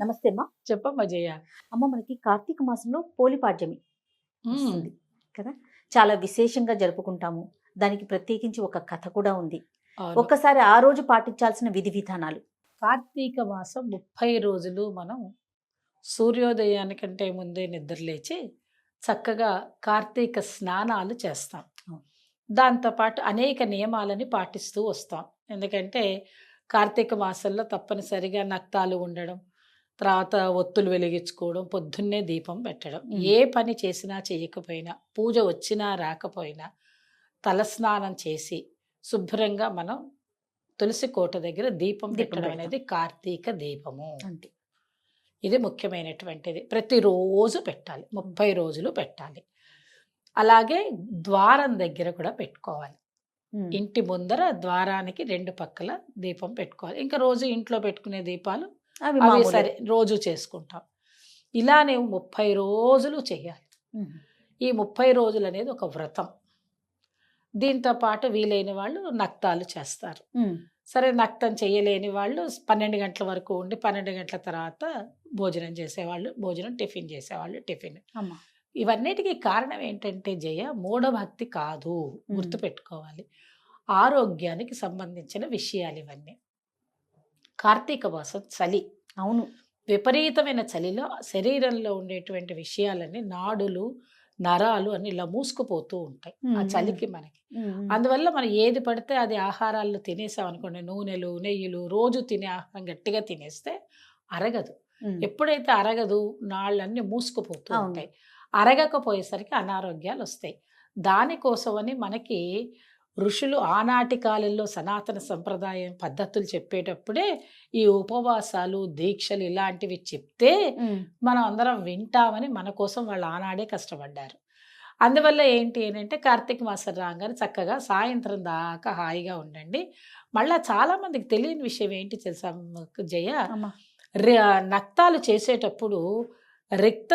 నమస్తే అమ్మా. చెప్పమ్మా జయ. అమ్మ మనకి కార్తీక మాసంలో పోలిపాడ్యమి వస్తుంది కదా. చాలా విశేషంగా జరుపుకుంటాము. దానికి ప్రత్యేకించి ఒక కథ కూడా ఉంది. ఒక్కసారి ఆ రోజు పాటించాల్సిన విధి విధానాలు. కార్తీక మాసం ముప్పై రోజులు మనం సూర్యోదయానికంటే ముందే నిద్రలేచి చక్కగా కార్తీక స్నానాలు చేస్తాం. దాంతోపాటు అనేక నియమాలని పాటిస్తూ వస్తాం. ఎందుకంటే కార్తీక మాసంలో తప్పనిసరిగా నక్తాలు ఉండడం తర్వాత ఒత్తులు వెలిగించుకోవడం పొద్దున్నే దీపం పెట్టడం. ఏ పని చేసినా చేయకపోయినా పూజ వచ్చినా రాకపోయినా తలస్నానం చేసి శుభ్రంగా మనం తులసి కోట దగ్గర దీపం పెట్టడం. అనేది కార్తీక దీపము. అంతే. ఇది ముఖ్యమైనటువంటిది. ప్రతిరోజు పెట్టాలి. ముప్పై రోజులు పెట్టాలి. అలాగే ద్వారం దగ్గర కూడా పెట్టుకోవాలి. ఇంటి ముందర ద్వారానికి రెండు పక్కల దీపం పెట్టుకోవాలి. ఇంకా రోజు ఇంట్లో పెట్టుకునే దీపాలు అవి. సరే రోజు చేసుకుంటాం. ఇలానే ముప్పై రోజులు చేయాలి. ఈ ముప్పై రోజులు అనేది ఒక వ్రతం. దీంతో పాటు వీలైన వాళ్ళు నక్తాలు చేస్తారు. సరే నక్తం చేయలేని వాళ్ళు పన్నెండు గంటల వరకు ఉండి పన్నెండు గంటల తర్వాత భోజనం చేసేవాళ్ళు భోజనం టిఫిన్ చేసేవాళ్ళు టిఫిన్. ఇవన్నిటికీ కారణం ఏంటంటే జయ మూఢభక్తి కాదు. గుర్తుపెట్టుకోవాలి. ఆరోగ్యానికి సంబంధించిన విషయాలు ఇవన్నీ. కార్తీక మాసం చలి అవును విపరీతమైన చలిలో శరీరంలో ఉండేటువంటి విషయాలన్నీ నాడులు నరాలు అన్ని ఇలా మూసుకుపోతూ ఉంటాయి ఆ. చలికి మనకి. అందువల్ల మనం ఏది పడితే అది ఆహారాల్లో తినేసాం అనుకోండి నూనెలు నెయ్యిలు రోజు తినే ఆహారం గట్టిగా తినేస్తే అరగదు. ఎప్పుడైతే అరగదు నాళ్ళన్నీ మూసుకుపోతూ. ఉంటాయి అరగకపోయేసరికి అనారోగ్యాలు వస్తాయి దానికోసమని మనకి ఋషులు ఆనాటి కాలంలో సనాతన సంప్రదాయం పద్ధతులు చెప్పేటప్పుడే ఈ ఉపవాసాలు దీక్షలు ఇలాంటివి చెప్తే. మనం అందరం వింటామని మన కోసం వాళ్ళు ఆనాడే కష్టపడ్డారు. అందువల్ల ఏంటి అంటే కార్తీక మాసం రాగానే చక్కగా సాయంత్రం దాకా హాయిగా ఉండండి. మళ్ళా చాలా మందికి తెలియని విషయం ఏంటి తెలుసా జయ? నక్తాలు చేసేటప్పుడు రిక్త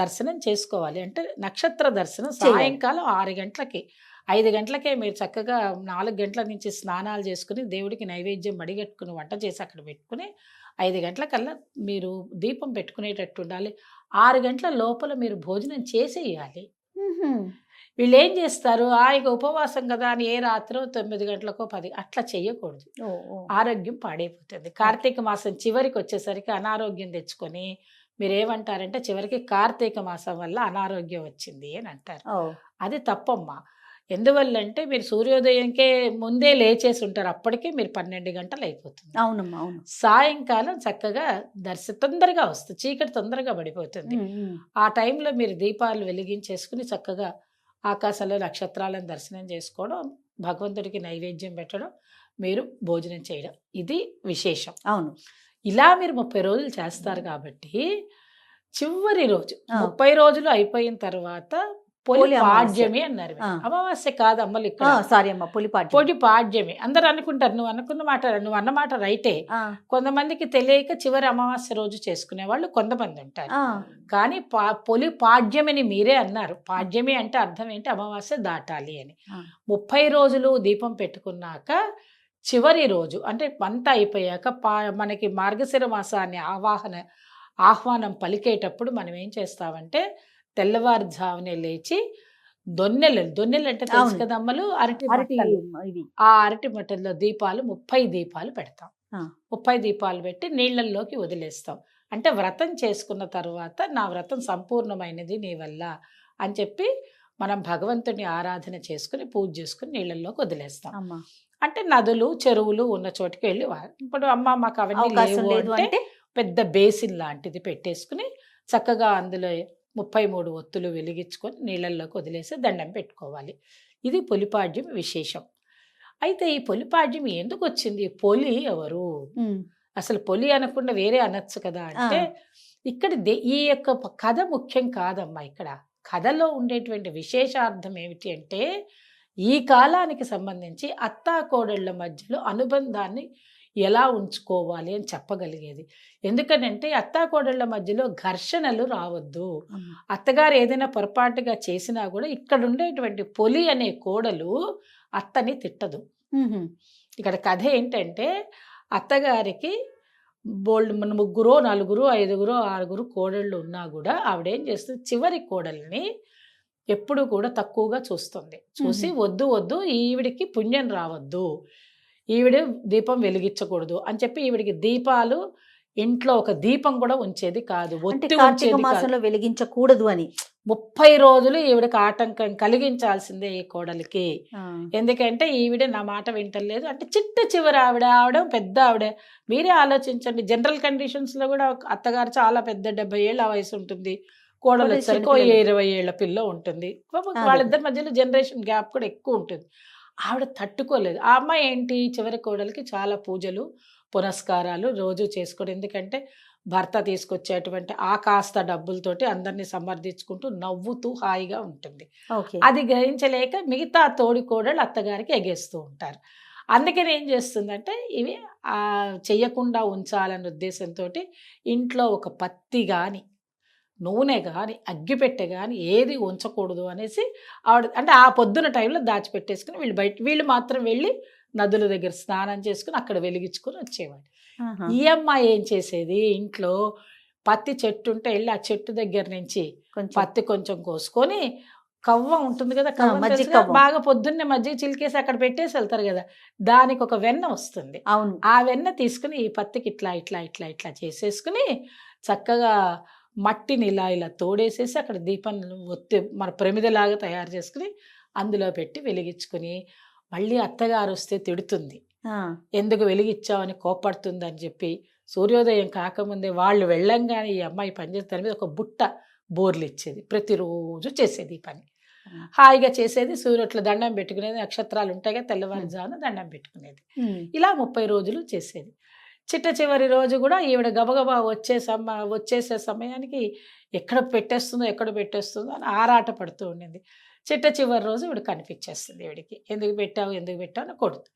దర్శనం చేసుకోవాలి అంటే నక్షత్ర దర్శనం. సాయంకాలం ఆరు గంటలకి. ఐదు గంటలకే మీరు చక్కగా నాలుగు గంటల నుంచి స్నానాలు చేసుకుని దేవుడికి నైవేద్యం మడిగట్టుకుని వంట చేసి అక్కడ పెట్టుకుని ఐదు గంటలకల్లా మీరు దీపం పెట్టుకునేటట్టు ఉండాలి. ఆరు గంటల లోపల మీరు భోజనం చేసేయాలి. వీళ్ళు ఏం చేస్తారు? ఆ ఇక ఉపవాసం కదా అని ఏ రాత్రో తొమ్మిది గంటలకో పది అట్లా చేయకూడదు. ఆరోగ్యం పాడైపోతుంది. కార్తీక మాసం చివరికి వచ్చేసరికి అనారోగ్యం తెచ్చుకొని మీరు ఏమంటారంటే చివరికి కార్తీక మాసం వల్ల అనారోగ్యం వచ్చింది అని అంటారు. అది తప్పమ్మా. ఎందువల్ల అంటే మీరు సూర్యోదయంకే ముందే లేచేసి ఉంటారు అప్పటికే మీరు పన్నెండు గంటలు అయిపోతుంది. అవునమ్మా అవును. సాయంకాలం చక్కగా దర్శ తొందరగా వస్తుంది చీకటి తొందరగా పడిపోతుంది. ఆ టైంలో మీరు దీపాలు వెలిగించేసుకుని చక్కగా ఆకాశంలో నక్షత్రాలను దర్శనం చేసుకోవడం భగవంతుడికి నైవేద్యం పెట్టడం మీరు భోజనం చేయడం ఇది విశేషం. అవును. ఇలా మీరు ముప్పై రోజులు చేస్తారు కాబట్టి చివరి రోజు. ముప్పై రోజులు అయిపోయిన తర్వాత పొలి పోలి అమావాస్య. పాడ్యమి అన్నారు. అమావాస్య కాదు అమ్మలు ఇక్కడ. సారీ అమ్మా పులిపాడ్యం పొడి పాడ్యమి. అందరు అనుకుంటారు నువ్వు అనుకున్న మాట నువ్వు అన్న మాట రైటే. కొంతమందికి తెలియక చివరి అమావాస్య రోజు చేసుకునే వాళ్ళు కొంతమంది ఉంటారు. కానీ పా పొలి పాడ్యమని మీరే అన్నారు. పాడ్యమి అంటే అర్థం ఏంటి? అమావాస్య దాటాలి అని. ముప్పై రోజులు దీపం పెట్టుకున్నాక చివరి రోజు అంటే అంతా అయిపోయాక పా మనకి మార్గశిర మాసాన్ని ఆవాహన ఆహ్వానం పలికేటప్పుడు మనం ఏం చేస్తామంటే తెల్లవారుజామునే లేచి దొన్నెలు దొన్నెలు అంటే తెలుసు. కదా అమ్మలు? అరటి. ఇవి. ఆ అరటి మట్టల్లో దీపాలు ముప్పై దీపాలు పెడతాం. ముప్పై దీపాలు పెట్టి నీళ్ళల్లోకి వదిలేస్తాం. అంటే వ్రతం చేసుకున్న తర్వాత నా వ్రతం సంపూర్ణమైనది నీ వల్ల అని చెప్పి మనం భగవంతుని ఆరాధన చేసుకుని పూజ చేసుకుని నీళ్ళల్లోకి వదిలేస్తాం. అంటే నదులు చెరువులు ఉన్న చోటికి వెళ్ళి ఇప్పుడు అమ్మ మాకు అవన్నీ లేవు అంటే? పెద్ద బేసిన్ లాంటిది పెట్టేసుకుని చక్కగా అందులో ముప్పై మూడు ఒత్తులు వెలిగించుకొని నీళ్ళల్లోకి వదిలేసి దండం పెట్టుకోవాలి. ఇది పొలిపాడ్యం విశేషం. అయితే ఈ పొలిపాడ్యం ఎందుకు వచ్చింది? పొలి ఎవరు? అసలు పొలి అనకుండా వేరే అనొచ్చు కదా అంటే ఇక్కడ దే- ఈ యొక్క కథ ముఖ్యం కాదమ్మా ఇక్కడ. కథలో ఉండేటువంటి విశేషార్థం ఏమిటి అంటే ఈ కాలానికి సంబంధించి అత్తా కోడళ్ళ మధ్యలో అనుబంధాన్ని ఎలా ఉంచుకోవాలి అని చెప్పగలిగేది. ఎందుకనంటే అత్తా కోడళ్ళ మధ్యలో ఘర్షణలు రావద్దు. అత్తగారు ఏదైనా పొరపాటుగా చేసినా కూడా ఇక్కడ ఉండేటువంటి పొలి అనే కోడలు అత్తని తిట్టదు. ఇక్కడ కథ ఏంటంటే అత్తగారికి బోల్డ్ మన ముగ్గురు నలుగురు ఐదుగురు ఆరుగురు కోడళ్ళు ఉన్నా కూడా ఆవిడేం చేస్తుంది? చివరి కోడల్ని ఎప్పుడు కూడా తక్కువగా చూస్తుంది. చూసి వద్దు వద్దు ఈవిడికి పుణ్యం రావద్దు. ఈవిడ దీపం వెలిగించకూడదు అని చెప్పి ఈవిడికి దీపాలు ఇంట్లో ఒక దీపం కూడా ఉంచేది కాదు. ఒత్తి మాసంలో వెలిగించకూడదు అని. ముప్పై రోజులు ఈవిడకి ఆటంకం కలిగించాల్సిందే ఈ కోడలికి. ఎందుకంటే ఈవిడ నా మాట వింటలేదు. అంటే చిట్ట చివరి ఆవిడ ఆవిడ పెద్ద ఆవిడ. మీరే ఆలోచించండి. జనరల్ కండిషన్స్లో కూడా అత్తగారు చాలా పెద్ద డెబ్బై ఏళ్ళ వయసు ఉంటుంది. కోడలు వచ్చరికి. ఇరవై ఏళ్ళ పిల్ల ఉంటుంది. వాళ్ళిద్దరి మధ్యలో జనరేషన్ గ్యాప్ కూడా ఎక్కువ ఉంటుంది. ఆవిడ తట్టుకోలేదు. ఆ అమ్మాయి ఏంటి? చివరి కోడలికి చాలా పూజలు పునస్కారాలు రోజు చేసుకోవడం ఎందుకంటే భర్త తీసుకొచ్చేటువంటి ఆ కాస్త డబ్బులతోటి అందరినీ సమర్థించుకుంటూ నవ్వుతూ హాయిగా ఉంటుంది. ఓకే. అది గ్రహించలేక మిగతా తోడి కోడలు అత్తగారికి ఎగేస్తూ ఉంటారు. అందుకని ఏం చేస్తుందంటే ఇవి ఆ చెయ్యకుండా ఉంచాలన్న ఉద్దేశంతో ఇంట్లో ఒక పత్తి కానీ నూనె కానీ అగ్గిపెట్టె కానీ ఏది ఉంచకూడదు అనేసి ఆవిడ అంటే ఆ పొద్దున టైంలో దాచిపెట్టేసుకుని వీళ్ళు బయట వీళ్ళు మాత్రం వెళ్ళి నదుల దగ్గర స్నానం చేసుకుని అక్కడ వెలిగించుకొని వచ్చేవాడు. ఈ అమ్మాయి ఏం చేసేది ఇంట్లో పత్తి చెట్టు ఉంటే వెళ్ళి ఆ చెట్టు దగ్గర నుంచి పత్తి కొంచెం కోసుకొని కవ్వ ఉంటుంది కదా? కవ్వం. బాగా పొద్దున్నే మజ్జిగ చిలికేసి అక్కడ పెట్టేసి వెళ్తారు కదా దానికి ఒక వెన్న వస్తుంది అవును ఆ వెన్న తీసుకుని ఈ పత్తికి ఇట్లా ఇట్లా ఇట్లా ఇట్లా చేసేసుకుని చక్కగా మట్టిని ఇలా ఇలా తోడేసేసి అక్కడ దీపం ఒత్తి మన ప్రమిదలాగా తయారు చేసుకుని అందులో పెట్టి వెలిగించుకుని మళ్ళీ అత్తగారు వస్తే తిడుతుంది. ఎందుకు వెలిగిచ్చావని కోపడుతుంది అని చెప్పి సూర్యోదయం కాకముందే వాళ్ళు వెళ్ళంగానే ఈ అమ్మాయి పనిచేసే దాని మీద ఒక బుట్ట బోర్లు ఇచ్చేది ప్రతిరోజు చేసేది ఈ పని హాయిగా చేసేది సూర్యుట్ల దండం పెట్టుకునేది. నక్షత్రాలు ఉంటాయి కదా తెల్లవారుజామున దండం పెట్టుకునేది. ఇలా ముప్పై రోజులు చేసేది. చిట్ట చివరి రోజు కూడా ఈవిడ గబగబా వచ్చే సమ వచ్చేసే సమయానికి ఎక్కడ పెట్టేస్తుందో ఎక్కడ పెట్టేస్తుందో అని ఆరాట పడుతూ ఉండింది. చిట్ట చివరి రోజు ఈవిడ కనిపించేస్తుంది ఈవిడికి. ఎందుకు పెట్టావు ఎందుకు పెట్టావు అని కొడుతుంది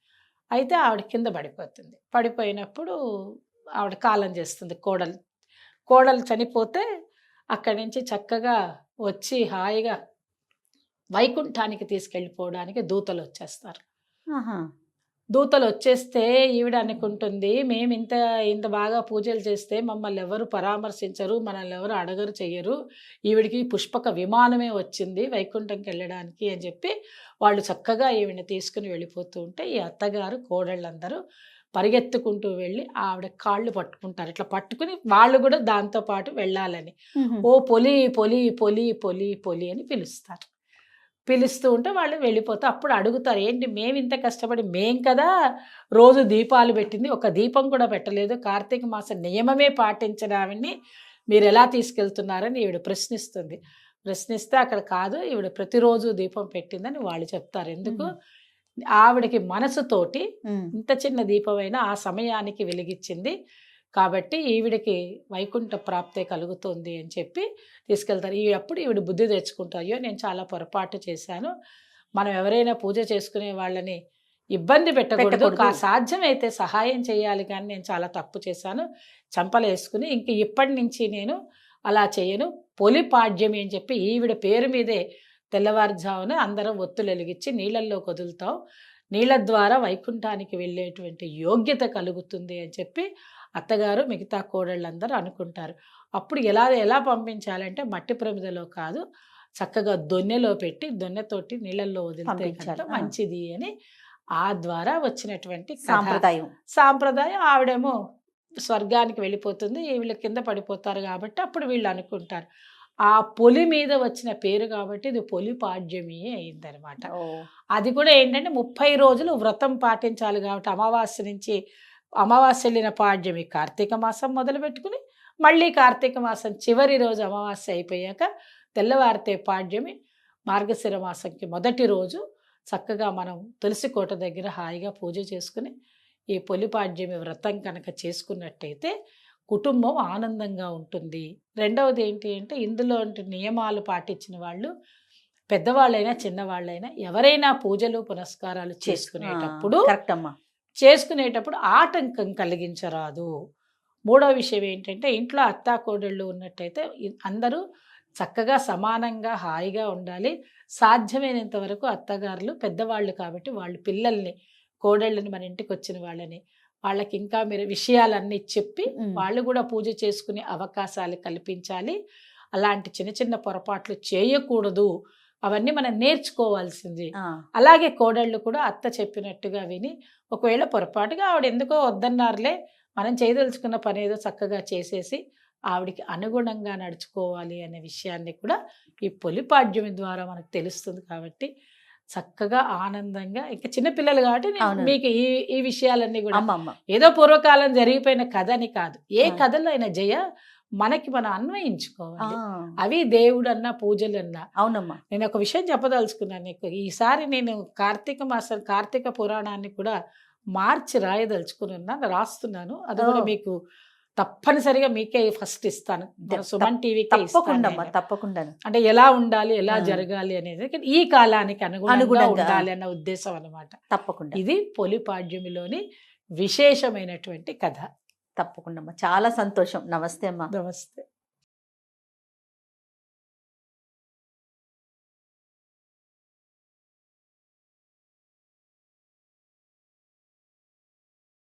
అయితే ఆవిడ కింద పడిపోతుంది. పడిపోయినప్పుడు ఆవిడ కాలం చేస్తుంది కోడలు. కోడలు చనిపోతే అక్కడి నుంచి చక్కగా వచ్చి హాయిగా వైకుంఠానికి తీసుకెళ్ళిపోవడానికి దూతలు వచ్చేస్తారు. దూతలు వచ్చేస్తే ఈవిడ అనుకుంటుంది మేము ఇంత ఇంత బాగా పూజలు చేస్తే మమ్మల్ని ఎవరు పరామర్శించరు మనల్ని ఎవరు అడగరు చెయ్యరు. ఈవిడికి పుష్పక విమానమే వచ్చింది వైకుంఠంకి వెళ్ళడానికి అని చెప్పి వాళ్ళు చక్కగా ఈవిడని తీసుకుని వెళ్ళిపోతూ ఉంటే ఈ అత్తగారు కోడళ్ళందరూ పరిగెత్తుకుంటూ వెళ్ళి ఆవిడ కాళ్ళు పట్టుకుంటారు. ఇట్లా పట్టుకుని వాళ్ళు కూడా దాంతో పాటు వెళ్ళాలని. ఓ పొలి పొలి పొలి పొలి పొలి అని పిలుస్తారు. పిలుస్తూ ఉంటే వాళ్ళు వెళ్ళిపోతే అప్పుడు అడుగుతారు ఏంటి మేము ఇంత కష్టపడి మేం కదా రోజు దీపాలు పెట్టింది ఒక దీపం కూడా పెట్టలేదు. కార్తీక మాసం నియమమే పాటించిన ఆవిడ్ని మీరు ఎలా తీసుకెళ్తున్నారని ఈవిడ ప్రశ్నిస్తుంది. ప్రశ్నిస్తే అక్కడ కాదు ఈవిడ ప్రతిరోజు దీపం పెట్టిందని వాళ్ళు చెప్తారు. ఎందుకు? ఆవిడకి మనసుతోటి ఇంత చిన్న దీపమైనా ఆ సమయానికి వెలిగించింది కాబట్టి ఈవిడికి వైకుంఠ ప్రాప్తే కలుగుతుంది అని చెప్పి తీసుకెళ్తారు. ఈ అప్పుడు ఈవిడ బుద్ధి తెచ్చుకుంటారు అయ్యో నేను చాలా పొరపాటు చేశాను. మనం ఎవరైనా పూజ చేసుకునే వాళ్ళని ఇబ్బంది పెట్టకూడదు. సాధ్యమైతే సహాయం చేయాలి కానీ నేను చాలా తప్పు చేశాను. చంపలేసుకుని ఇంక ఇప్పటి నుంచి నేను అలా చేయను. పొలి పాడ్యమి అని చెప్పి ఈవిడ పేరు మీదే తెల్లవారుజామున అందరం ఒత్తులు వెలిగించి నీళ్ళల్లో వదులుతాం నీళ్ళ ద్వారా వైకుంఠానికి వెళ్ళేటువంటి యోగ్యత కలుగుతుంది అని చెప్పి అత్తగారు మిగతా కోడళ్ళందరూ అనుకుంటారు అప్పుడు ఎలా ఎలా పంపించాలంటే మట్టి ప్రమిదలో కాదు చక్కగా దొన్నెలో పెట్టి దొన్నెతోటి నీళ్ళల్లో వదిలితే. కనుక. మంచిది అని ఆ ద్వారా వచ్చినటువంటి. సాంప్రదాయం సాంప్రదాయం ఆవిడేమో స్వర్గానికి వెళ్ళిపోతుంది వీళ్ళ కింద పడిపోతారు కాబట్టి అప్పుడు వీళ్ళు అనుకుంటారు ఆ పొలి మీద వచ్చిన పేరు కాబట్టి ఇది పొలి పాడ్యమి అయిందనమాట అది కూడా ఏంటంటే ముప్పై రోజులు వ్రతం పాటించాలి కాబట్టి అమావాస్య నుంచి అమావాస్య వెళ్ళిన పాడ్యమి కార్తీక మాసం మొదలు పెట్టుకుని మళ్ళీ కార్తీక మాసం చివరి రోజు అమావాస్య అయిపోయాక తెల్లవారితే పాడ్యమి మార్గశిర మాసంకి మొదటి రోజు చక్కగా మనం తులసి కోట దగ్గర హాయిగా పూజ చేసుకుని ఈ పొలిపాడ్యమి వ్రతం కనుక చేసుకున్నట్టయితే కుటుంబం ఆనందంగా ఉంటుంది. రెండవది ఏంటి అంటే ఇందులో నియమాలు పాటించిన వాళ్ళు పెద్దవాళ్ళైనా చిన్నవాళ్ళైనా ఎవరైనా పూజలు పునస్కారాలు చేసుకునేటప్పుడు కరెక్ట్ అమ్మా చేసుకునేటప్పుడు ఆటంకం కలిగించరాదు. మూడో విషయం ఏంటంటే ఇంట్లో అత్తా కోడళ్ళు ఉన్నట్టయితే అందరూ చక్కగా సమానంగా హాయిగా ఉండాలి. సాధ్యమైనంత వరకు అత్తగారులు పెద్దవాళ్ళు కాబట్టి వాళ్ళు పిల్లల్ని కోడళ్ళని మన ఇంటికి వచ్చిన వాళ్ళని వాళ్ళకి ఇంకా మీరు విషయాలన్నీ చెప్పి. వాళ్ళు కూడా పూజ చేసుకునే అవకాశాలు కల్పించాలి. అలాంటి చిన్న చిన్న పొరపాట్లు చేయకూడదు. అవన్నీ మనం నేర్చుకోవాల్సింది అలాగే కోడళ్ళు కూడా అత్త చెప్పినట్టుగా విని ఒకవేళ పొరపాటుగా ఆవిడ ఎందుకో వద్దన్నారులే మనం చేయదలుచుకున్న పని ఏదో చక్కగా చేసేసి ఆవిడికి అనుగుణంగా నడుచుకోవాలి అనే విషయాన్ని కూడా ఈ పొలిపాడ్యమి ద్వారా మనకు తెలుస్తుంది కాబట్టి చక్కగా ఆనందంగా ఇంకా చిన్నపిల్లలు కాబట్టి. మీకు ఈ ఈ విషయాలన్నీ కూడా ఏదో పూర్వకాలం జరిగిపోయిన కథ అని కాదు ఏ. కథలో అయినా జయ మనకి మనం అన్వయించుకోవాలి. అవి దేవుడన్నా పూజలన్నా. అవునమ్మా. నేను ఒక విషయం చెప్పదలుచుకున్నాను నీకు. ఈసారి నేను కార్తీక మాసం కార్తీక పురాణాన్ని కూడా మార్చి రాయదలుచుకుని ఉన్నాను రాస్తున్నాను. అది కూడా. మీకు తప్పనిసరిగా మీకే ఫస్ట్ ఇస్తాను. సుమన్ టీవీకే తప్పకుండా. తప్పకుండాను. అంటే ఎలా ఉండాలి ఎలా. జరగాలి అనేది ఈ కాలానికి అనుగుణంగా. ఉండాలి అన్న ఉద్దేశం అన్నమాట. తప్పకుండా. ఇది పొలిపాడ్యమిలోని విశేషమైనటువంటి కథ. తప్పకుండా అమ్మా. చాలా సంతోషం. నమస్తే అమ్మా. నమస్తే.